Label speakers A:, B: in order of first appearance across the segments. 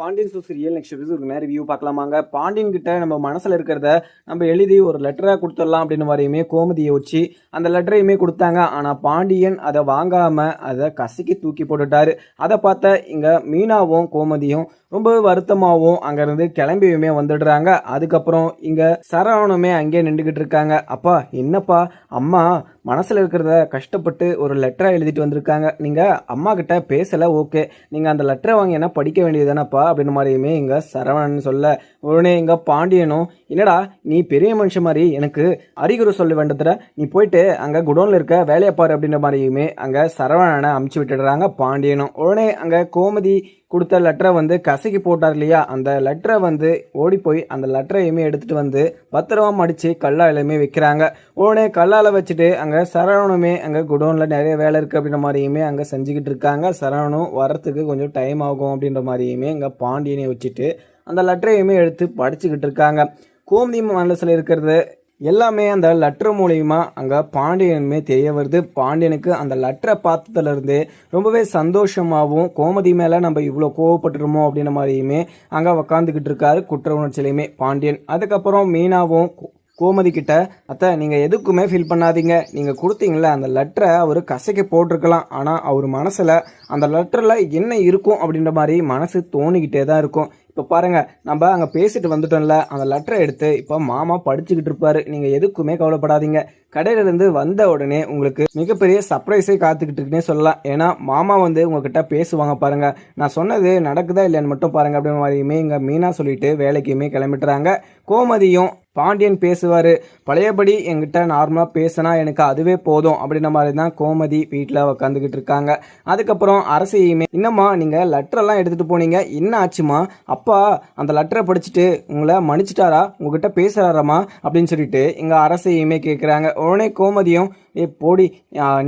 A: பாண்டியன் சூஸ் real next ஒரு நேரம் ரிவ்யூ பார்க்கலாமாங்க? பாண்டியன் கிட்ட நம்ம மனசில் இருக்கிறத நம்ம எழுதி ஒரு லெட்டராக கொடுத்துடலாம் அப்படின்னு மாதிரியுமே கோமதியை வச்சு அந்த லெட்டரையுமே கொடுத்தாங்க. ஆனால் பாண்டியன் அதை வாங்காமல் அதை கசக்கி தூக்கி போட்டுட்டாரு. அதை பார்த்த இங்கே மீனாவும் கோமதியும் ரொம்ப வருத்தமாகவும் அங்கேருந்து கிளம்பியுமே வந்துடுறாங்க. அதுக்கப்புறம் இங்கே சரவணமே அங்கேயே நின்றுக்கிட்டு இருக்காங்க. அப்பா என்னப்பா? அம்மா மனசில் இருக்கிறத கஷ்டப்பட்டு ஒரு லெட்டரை எழுதிட்டு வந்திருக்காங்க. நீங்கள் அம்மா கிட்ட பேசலை ஓகே நீங்கள் அந்த லெட்டரை வாங்கி என்ன படிக்க வேண்டியது தானேப்பா அப்படின்னு மாதிரியுமே இங்கே சரவணன் சொல்ல உடனே இங்கே பாண்டியனும் என்னடா நீ பெரிய மனுஷன் மாதிரி எனக்கு அறிகுறி சொல்ல வேண்டதுல நீ போயிட்டு அங்கே குடோனில் இருக்க வேலையை பாரு அப்படின்ற மாதிரியுமே அங்கே சரவணனை அமுச்சு விட்டுடுறாங்க பாண்டியனும். உடனே அங்கே கோமதி கொடுத்த லெட்டரை வந்து கசக்கி போட்டார் இல்லையா? அந்த லெட்டரை வந்து ஓடி போய் அந்த லெட்டரையுமே எடுத்துட்டு வந்து பத்திரமா மடிச்சு கல்லாலையுமே வைக்கிறாங்க. உடனே கல்லால வச்சுட்டு அங்கே சரவணுமே அங்கே குடோனில் நிறைய வேலை இருக்குது அப்படின்ற மாதிரியுமே அங்கே செஞ்சுக்கிட்டு இருக்காங்க. சரவணும் வரத்துக்கு கொஞ்சம் டைம் ஆகும் அப்படின்ற மாதிரியுமே அங்கே பாண்டியனை வச்சுட்டு அந்த லெட்டரையுமே எடுத்து படிச்சுக்கிட்டு இருக்காங்க. கோமதி மனசில் இருக்கிறது எல்லாமே அந்த லெட்டர் மூலியமா அங்கே பாண்டியனுமே தெரிய வருது. பாண்டியனுக்கு அந்த லெட்டரை பார்த்ததுலேருந்து ரொம்பவே சந்தோஷமாகவும் கோமதி மேலே நம்ம இவ்வளோ கோவப்பட்டுருமோ அப்படின்ற மாதிரியுமே அங்கே உக்காந்துக்கிட்டு இருக்காரு குற்ற உணர்ச்சியிலையுமே பாண்டியன். அதுக்கப்புறம் மீனாவும் கோ- கோமதி கிட்ட அத்தை நீங்கள் எதுக்குமே ஃபீல் பண்ணாதீங்க. நீங்கள் கொடுத்தீங்கள அந்த லெட்டரை அவர் கசைக்கு போட்டிருக்கலாம். ஆனால் அவர் மனசில் அந்த லெட்டரில் என்ன இருக்கும் அப்படின்ற மாதிரி மனசு தோணிக்கிட்டே தான் இருக்கும். இப்போ பாருங்கள் நம்ம அங்கே பேசிட்டு வந்துட்டோம்ல அந்த லெட்டரை எடுத்து இப்போ மாமா படிச்சுக்கிட்டு இருப்பாரு நீங்கள் எதுக்குமே கவலைப்படாதீங்க. கடையிலேருந்து வந்த உடனே உங்களுக்கு மிகப்பெரிய சர்ப்ரைஸே காத்துக்கிட்டு இருக்குன்னே சொல்லலாம். ஏன்னா மாமா வந்து உங்ககிட்ட பேசுவாங்க பாருங்க. நான் சொன்னது நடக்குதா இல்லையான்னு மட்டும் பாருங்க அப்படின்ற மாதிரியுமே இங்க மீனா சொல்லிட்டு வேலைக்குமே கிளம்பிட்டுறாங்க. கோமதியும் பாண்டியன் பேசுவார். பழையபடி என்கிட்ட நார்மலாக பேசினா எனக்கு அதுவே போதும் அப்படின்ற மாதிரி தான் கோமதி வீட்டில் உக்காந்துக்கிட்டு இருக்காங்க. அதுக்கப்புறம் அரசியுமே இன்னம்மா நீங்கள் லெட்டரெல்லாம் எடுத்துகிட்டு போனீங்க. என்ன ஆச்சுமா அப்பா அந்த லெட்டரை படிச்சுட்டு உங்களை மன்னிச்சிட்டாரா? உங்ககிட்ட பேசுகிறாராமா அப்படின்னு சொல்லிட்டு இங்கே அரசையுமே கேட்குறாங்க உடனே கோமதியும் ஏ போடி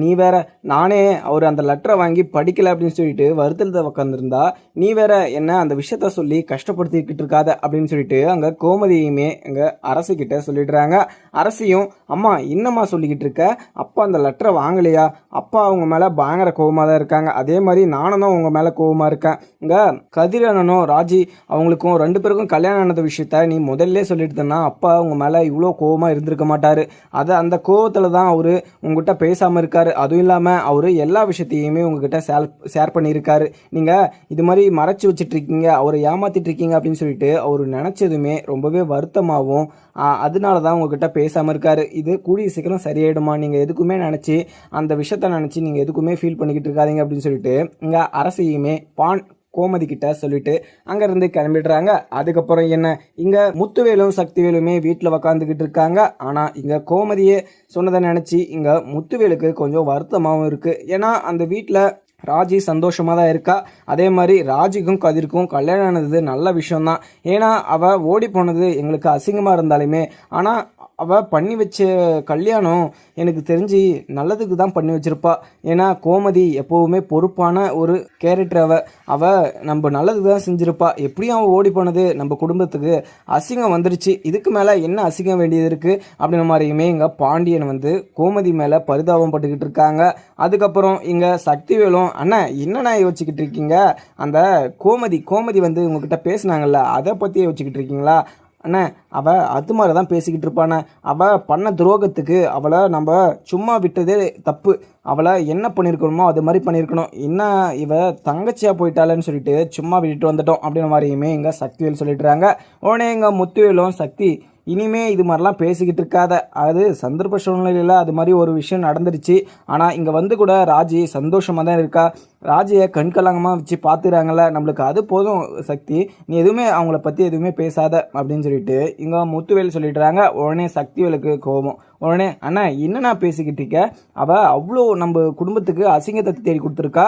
A: நீ வேற நானே அவர் அந்த லெட்டரை வாங்கி படிக்கல அப்படின்னு சொல்லிட்டு வருத்தத்தை உட்காந்துருந்தா நீ வேற என்ன அந்த விஷயத்த சொல்லி கஷ்டப்படுத்திக்கிட்டு இருக்காத அப்படின்னு சொல்லிட்டு அங்கே கோமதியுமே அங்கே அரசு கிட்ட சொல்லிடுறாங்க. அரசியும் அம்மா என்னம்மா சொல்லிக்கிட்டு இருக்க? அப்பா அந்த லெட்டரை வாங்கலையா? அப்பா அவங்க மேலே பயங்கர கோவமாக தான் இருக்காங்க. அதே மாதிரி நானும் தான் உங்க மேலே கோவமாக இருக்கேன். இங்கே கதிரண்ணனும் ராஜி அவங்களுக்கும் ரெண்டு பேருக்கும் கல்யாணம் ஆனது விஷயத்த நீ முதல்ல சொல்லிட்டு அப்பா உங்க மேலே இவ்வளோ கோவமாக இருந்திருக்க மாட்டாரு. அதை அந்த கோவத்தில் தான் அவர் உங்ககிட்ட பேசாமல் இருக்கார். அதுவும் இல்லாமல் அவர் எல்லா விஷயத்தையுமே உங்ககிட்ட ஷேர் ஷேர் பண்ணியிருக்காரு. நீங்கள் இது மாதிரி மறைச்சி வச்சுட்ருக்கீங்க அவரை ஏமாற்றிட்டுருக்கீங்க அப்படின்னு சொல்லிட்டு அவர் நினச்சதுமே ரொம்பவே வருத்தமாகவும் அதனால தான் உங்ககிட்ட பேசாமல் இருக்கார். இது கூடிய சீக்கிரம் சரியாயிடுமா? நீங்கள் எதுக்குமே நினச்சி அந்த விஷயத்த நினச்சி நீங்கள் எதுக்குமே ஃபீல் பண்ணிக்கிட்டு இருக்காதீங்க அப்படின்னு சொல்லிட்டு இங்கே அரசையுமே பான் கோமதி கிட்ட சொல்லிட்டு அங்கேருந்து கிளம்பிடுறாங்க. அதுக்கப்புறம் என்ன? இங்கே முத்துவேலும் சக்திவேலுமே வீட்டில் உக்காந்துக்கிட்டு இருக்காங்க. ஆனால் இங்கே கோமதியே சொன்னதை நினச்சி இங்கே முத்துவேலுக்கு கொஞ்சம் வருத்தமாகவும் இருக்குது ஏன்னா அந்த வீட்டில் ராஜி சந்தோஷமாக தான் இருக்கா. அதே மாதிரி ராஜிக்கும் கதிர்க்கும் கல்யாணம் ஆனது நல்ல விஷயம்தான். ஏன்னா அவள் ஓடி போனது எங்களுக்கு அசிங்கமாக இருந்தாலுமே ஆனால் அவள் பண்ணி வச்ச கல்யாணம் எனக்கு தெரிஞ்சு நல்லதுக்கு தான் பண்ணி வச்சுருப்பா. ஏன்னா கோமதி எப்போவுமே பொறுப்பான ஒரு கேரக்டர் அவ. அவள் நம்ம நல்லதுக்கு தான் செஞ்சுருப்பா. எப்படியும் அவள் ஓடி போனது நம்ம குடும்பத்துக்கு அசிங்கம் வந்துருச்சு. இதுக்கு மேலே என்ன அசிங்கம் வேண்டியது இருக்குது அப்படின்ற மாதிரியுமே இங்கே பாண்டியன் வந்து கோமதி மேலே பரிதாபம் பட்டுக்கிட்டு இருக்காங்க. அதுக்கப்புறம் இங்கே சக்திவேலும் அண்ணா என்னண்ணா யோசிச்சுக்கிட்டு இருக்கீங்க? அந்த கோமதி கோமதி வந்து உங்ககிட்ட பேசுனாங்கல்ல அதை பற்றி யோசிச்சுக்கிட்டு இருக்கீங்களா? அண்ணே அவள் அது மாதிரி தான் பேசிக்கிட்டு இருப்பானே. அவள் பண்ண துரோகத்துக்கு அவளை நம்ம சும்மா விட்டதே தப்பு. அவளை என்ன பண்ணியிருக்கணுமோ அது மாதிரி பண்ணியிருக்கணும் என்ன இவ தங்கச்சியாக போயிட்டாளன்னு சொல்லிட்டு சும்மா விட்டுட்டு வந்துட்டோம் அப்படின்ற மாதிரியுமே இங்கே சக்திவேல் சொல்லிட்டுறாங்க உடனே எங்கள் முத்துவேலும் சக்தி இனிமே இது மாதிரிலாம் பேசிக்கிட்டு இருக்காத. அது சந்தர்ப்ப சூழ்நிலையில் அது மாதிரி ஒரு விஷயம் நடந்துருச்சு. ஆனால் இங்கே வந்து கூட ராஜி சந்தோஷமாக தான் இருக்கா. ராஜையை கண்கலங்கமாக வச்சு பார்த்துறாங்கல்ல நம்மளுக்கு அது போதும் சக்தி. நீ எதுவுமே அவங்கள பற்றி எதுவுமே பேசாத அப்படின்னு சொல்லிட்டு இங்கே முத்துவேல் சொல்லிடுறாங்க உடனே சக்திவேலுக்கு கோபம். உடனே அண்ணா என்னண்ணா பேசிக்கிட்டு இருக்க? அவள் அவ்வளோ நம்ம குடும்பத்துக்கு அசிங்கத்தை தேடி கொடுத்துருக்கா.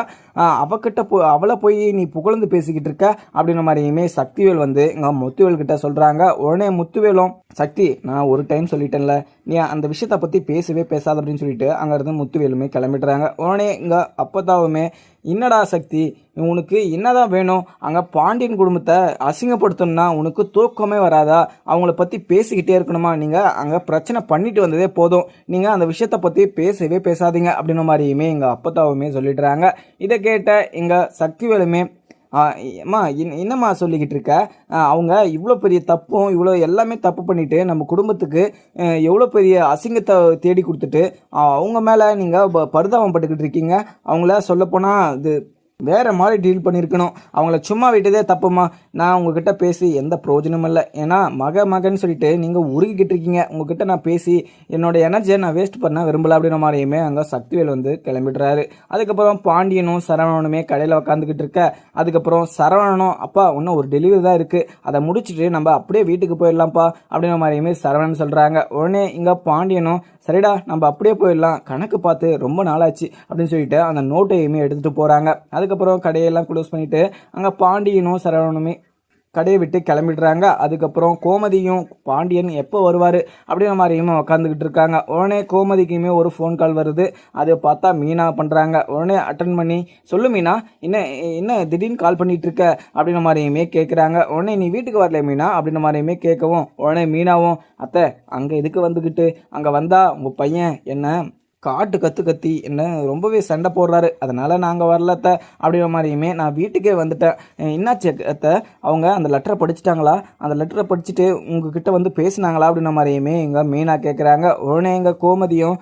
A: அவகிட்ட போ அவளை போய் நீ புகழ்ந்து பேசிக்கிட்டு இருக்க? அப்படின்ற மாதிரியுமே சக்திவேல் வந்து இங்கே முத்துவேல் கிட்ட சொல்கிறாங்க உடனே முத்துவேலும் சக்தி நான் ஒரு டைம் சொல்லிட்டேன்ல. நீ அந்த விஷயத்தை பற்றி பேசவே பேசாத அப்படின்னு சொல்லிட்டு அங்கேருந்து முத்துவேலுமே கிளம்பிடுறாங்க. உடனே இங்கே அப்பதாவுமே என்னடா சக்தி உனக்கு என்னதான் வேணும்? அங்கே பாண்டியன் குடும்பத்தை அசிங்கப்படுத்தணும்னா உனக்கு தூக்கமே வராதா? அவங்கள பற்றி பேசிக்கிட்டே இருக்கணுமா? நீங்கள் அங்கே பிரச்சனை பண்ணிட்டு வந்ததே போதும். நீங்கள் அந்த விஷயத்தை பற்றி பேசவே பேசாதீங்க. அப்படின்ற மாதிரியுமே எங்கள் அப்பத்தாவுமே சொல்லிடுறாங்க. இதை கேட்ட எங்கள் சக்திவேலுமே
B: அம்மா என்னம்மா சொல்லிக்கிட்டு இருக்க அவங்க இவ்வளோ பெரிய தப்பும் இவ்வளோ எல்லாமே தப்பு பண்ணிவிட்டு நம்ம குடும்பத்துக்கு எவ்வளோ பெரிய அசிங்கத்தை தேடி கொடுத்துட்டு அவங்க மேலே நீங்கள் பரிதாபம் பட்டுக்கிட்டு இருக்கீங்க. அவங்கள சொல்லப்போனால் இது வேறு மாதிரி டீல் பண்ணியிருக்கணும் அவங்கள சும்மா விட்டதே தப்புமா? நான் உங்ககிட்ட பேசி எந்த பிரயோஜனமும் இல்லை. ஏன்னா மக மகன்னு சொல்லிட்டு நீங்கள் உருகிக்கிட்டு இருக்கீங்க. உங்ககிட்ட நான் பேசி என்னோட எனர்ஜியை நான் வேஸ்ட் பண்ண விரும்பல அப்படின்ற மாதிரியுமே அங்கே சக்திவேல் வந்து கிளம்பிடுறாரு. அதுக்கப்புறம் பாண்டியனும் சரவணனுமே கடையில் உக்காந்துக்கிட்டு இருக்க அதுக்கப்புறம் சரவணனும் அப்பா இன்னும் ஒரு டெலிவரி தான் இருக்குது அதை முடிச்சுட்டு நம்ம அப்படியே வீட்டுக்கு போயிடலாம்ப்பா. அப்படின்ற மாதிரியுமே சரவணன் சொல்கிறாங்க உடனே இங்கே பாண்டியனும் சரிடா நம்ம அப்படியே போயிடலாம். கணக்கு பார்த்து ரொம்ப நாளாச்சு அப்படின்னு சொல்லிட்டு அந்த நோட்டையுமே எடுத்துகிட்டு போகிறாங்க அதுக்கப்புறம் கடையெல்லாம் க்ளோஸ் பண்ணிவிட்டு அங்கே பாண்டியனும் சரவணனுமே கடையை விட்டு கிளம்பிடுறாங்க. அதுக்கப்புறம் கோமதியும் பாண்டியன் எப்போ வருவார்? அப்படிங்கிற மாதிரியுமே உக்காந்துக்கிட்டு இருக்காங்க. உடனே கோமதிக்குமே ஒரு ஃபோன் கால் வருது. அதை பார்த்தா மீனா பண்ணுறாங்க உடனே அட்டன் பண்ணி சொல்லு மீனா என்ன என்ன திடீர்னு கால் பண்ணிட்டு இருக்க அப்படின்ற மாதிரியுமே கேட்குறாங்க உடனே நீ வீட்டுக்கு வரல மீனா? அப்படின்ற மாதிரியுமே கேட்கவும் உடனே மீனாவும் அத்தை அங்கே எதுக்கு வந்துக்கிட்டு அங்கே வந்தால் உங்கள் பையன் என்ன காட்டு கத்து கத்தி என்ன ரொம்பவே சண்டை போடுறாரு. அதனால் நாங்கள் வரலத்த அப்படிங்கிற மாதிரியுமே நான் வீட்டுக்கே வந்துட்டேன். என்னாச்சு அத்தை? அவங்க அந்த லெட்டரை படிச்சிட்டாங்களா? அந்த லெட்டரை படிச்சுட்டு உங்ககிட்ட வந்து பேசினாங்களா? அப்படின்ற மாதிரியுமே எங்கள் மீனா கேட்குறாங்க உடனே எங்கள் கோமதியும்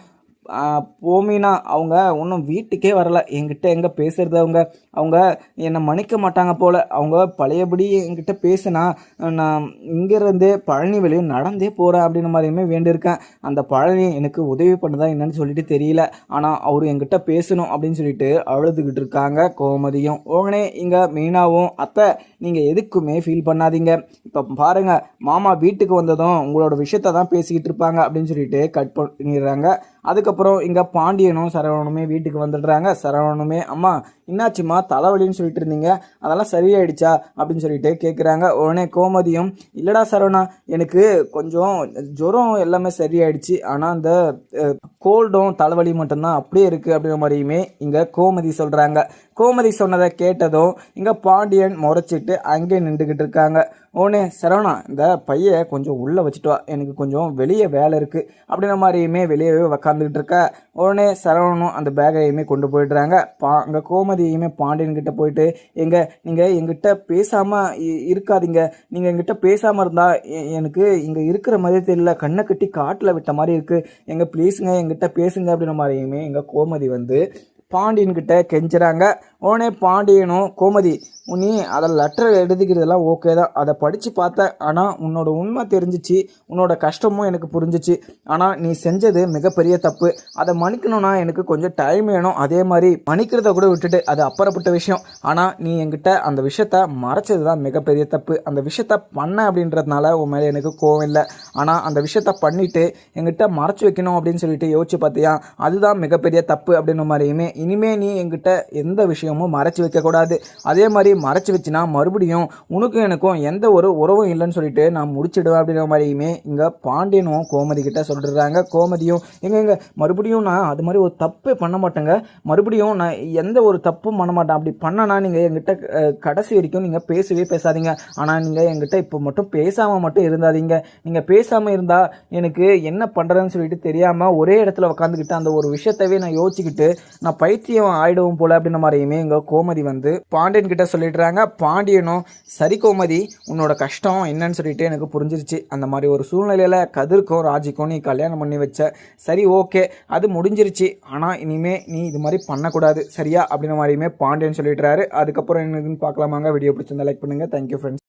B: போமீனா அவங்க இன்னும் வீட்டுக்கே வரல. என்கிட்ட எங்கே பேசுறது அவங்க? அவங்க என்னை மன்னிக்க மாட்டாங்க போல. அவங்க பழையபடி என்கிட்ட பேசினா நான் இங்கேருந்தே பழனி வழியும் நடந்தே போகிறேன் அப்படின்ற மாதிரியுமே வேண்டியிருக்கேன். அந்த பழனி எனக்கு உதவி பண்ணுதா என்னன்னு சொல்லிட்டு தெரியல. ஆனால் அவர் என்கிட்ட பேசணும் அப்படின்னு சொல்லிட்டு அழுதுகிட்டு இருக்காங்க கோமதியும். உடனே இங்கே மீனாவும் அத்தை நீங்கள் எதுக்குமே ஃபீல் பண்ணாதீங்க. இப்போ பாருங்கள் மாமா வீட்டுக்கு வந்ததும் உங்களோட விஷயத்த தான் பேசிக்கிட்டு இருப்பாங்க அப்படின்னு சொல்லிட்டு கட் பண்ணிடுறாங்க. அதுக்கப்புறம் இங்கே பாண்டியனும் சரவணனுமே வீட்டுக்கு வந்துடுறாங்க. சரவணனுமே அம்மா என்னாச்சும்மா? தலைவலின்னு சொல்லிட்டு இருந்தீங்க. அதெல்லாம் சரியாயிடுச்சா? அப்படின்னு சொல்லிட்டு கேட்குறாங்க உடனே கோமதியும் இல்லைடா சரவணா எனக்கு கொஞ்சம் ஜுரம் எல்லாமே சரியாயிடுச்சு. ஆனால் அந்த கோல்டும் தலைவலி மட்டும்தான் அப்படியே இருக்குது அப்படின்ற மாதிரியுமே இங்கே கோமதி சொல்கிறாங்க கோமதி சொன்னதை கேட்டதும் இங்கே பாண்டியன் முறைச்சிட்டு அங்கே நின்றுக்கிட்டு இருக்காங்க. உடனே சரவணா இந்த பையை கொஞ்சம் உள்ளே வச்சுட்டு வா. எனக்கு கொஞ்சம் வெளியே வேலை இருக்குது அப்படின்ற மாதிரியுமே வெளியவே உக்காந்துக்கிட்டு இருக்க. உடனே சரவணனும் அந்த பேக்கையுமே கொண்டு போயிடுறாங்க. பா அங்கே கோமதியுமே பாண்டியன்கிட்ட போயிட்டு எங்கள் நீங்கள் எங்கிட்ட பேசாமல் இருக்காதீங்க. நீங்கள் எங்கிட்ட பேசாமல் இருந்தால் எனக்கு இங்கே இருக்கிற மாதிரி தெரியல. கண்ணை கட்டி காட்டில் விட்ட மாதிரி இருக்குது எங்கள் ப்ளீஸுங்க எங்கிட்ட பேசுங்க. அப்படின்ற மாதிரியுமே எங்கள் கோமதி வந்து பாண்டியன்கிட்ட கெஞ்சுறாங்க. உடனே பாண்டியனும் கோமதி நீ அதை லெட்டர் எழுதிக்கிறதெல்லாம் ஓகே தான். அதை படித்து பார்த்தேன் ஆனால் உன்னோட உண்மை தெரிஞ்சிச்சு. உன்னோட கஷ்டமும் எனக்கு புரிஞ்சிச்சு. ஆனால் நீ செஞ்சது மிகப்பெரிய தப்பு. அதை மன்னிக்கணும்னா எனக்கு கொஞ்சம் டைம் வேணும். அதே மாதிரி மன்னிக்கிறத கூட விட்டுட்டு அது அப்புறப்பட்ட விஷயம். ஆனால் நீ என்கிட்ட அந்த விஷயத்த மறைச்சது தான் மிகப்பெரிய தப்பு. அந்த விஷயத்த பண்ண அப்படின்றதுனால உன் மேலே எனக்கு கோவம் இல்லை. ஆனால் அந்த விஷயத்த பண்ணிவிட்டு என்கிட்ட மறைச்சி வைக்கணும் அப்படின்னு சொல்லிட்டு யோசிச்சு பார்த்தியா? அதுதான் மிகப்பெரிய தப்பு அப்படின்ற மாதிரியுமே இனிமே நீ எங்கிட்ட எந்த விஷயமும் மறைச்சி வைக்கக்கூடாது. அதே மாதிரி மறைச்சி வச்சுனா மறுபடியும் உனக்கும் எனக்கும் எந்த ஒரு உறவும் இல்லைன்னு சொல்லிட்டு நான் முடிச்சிடுவேன் அப்படின்ற மாதிரியுமே இங்கே பாண்டியனும் கோமதி கிட்ட சொல்லிடுறாங்க கோமதியும் எங்க எங்க மறுபடியும் நான் அது மாதிரி ஒரு தப்பே பண்ண மாட்டேங்க. மறுபடியும் நான் எந்த ஒரு தப்பும் பண்ண மாட்டேன். அப்படி பண்ணனா நீங்கள் எங்கிட்ட கடைசி வரைக்கும் நீங்கள் பேசவே பேசாதீங்க. ஆனால் நீங்கள் எங்கிட்ட இப்போ மட்டும் பேசாமல் மட்டும் இருந்தாதீங்க. நீங்கள் பேசாமல் இருந்தால் எனக்கு என்ன பண்ணுறதுன்னு சொல்லிட்டு தெரியாமல் ஒரே இடத்துல உட்காந்துக்கிட்டு அந்த ஒரு விஷயத்தவே நான் யோசிச்சுக்கிட்டு நான் பைத்தியம் ஆயிடுவோம் போல அப்படின்ற மாதிரியுமே எங்கள் கோமதி வந்து பாண்டியன் கிட்ட சொல்லிடுறாங்க. பாண்டியனும் சரி கோமதி உன்னோட கஷ்டம் என்னன்னு சொல்லிட்டு எனக்கு புரிஞ்சிருச்சு. அந்த மாதிரி ஒரு சூழ்நிலையில் கதிர்க்கும் ராஜிக்கும் நீ கல்யாணம் பண்ணி வச்ச. சரி ஓகே அது முடிஞ்சிருச்சு. ஆனால் இனிமே நீ இது மாதிரி பண்ணக்கூடாது. சரியா? அப்படின்ற மாதிரியுமே பாண்டியன் சொல்லிடுறாரு. அதுக்கப்புறம் என்னதுன்னு பார்க்கலாமாங்க. வீடியோ பிடிச்சிருந்தா லைக் பண்ணுங்கள் தேங்க்யூ ஃப்ரெண்ட்ஸ்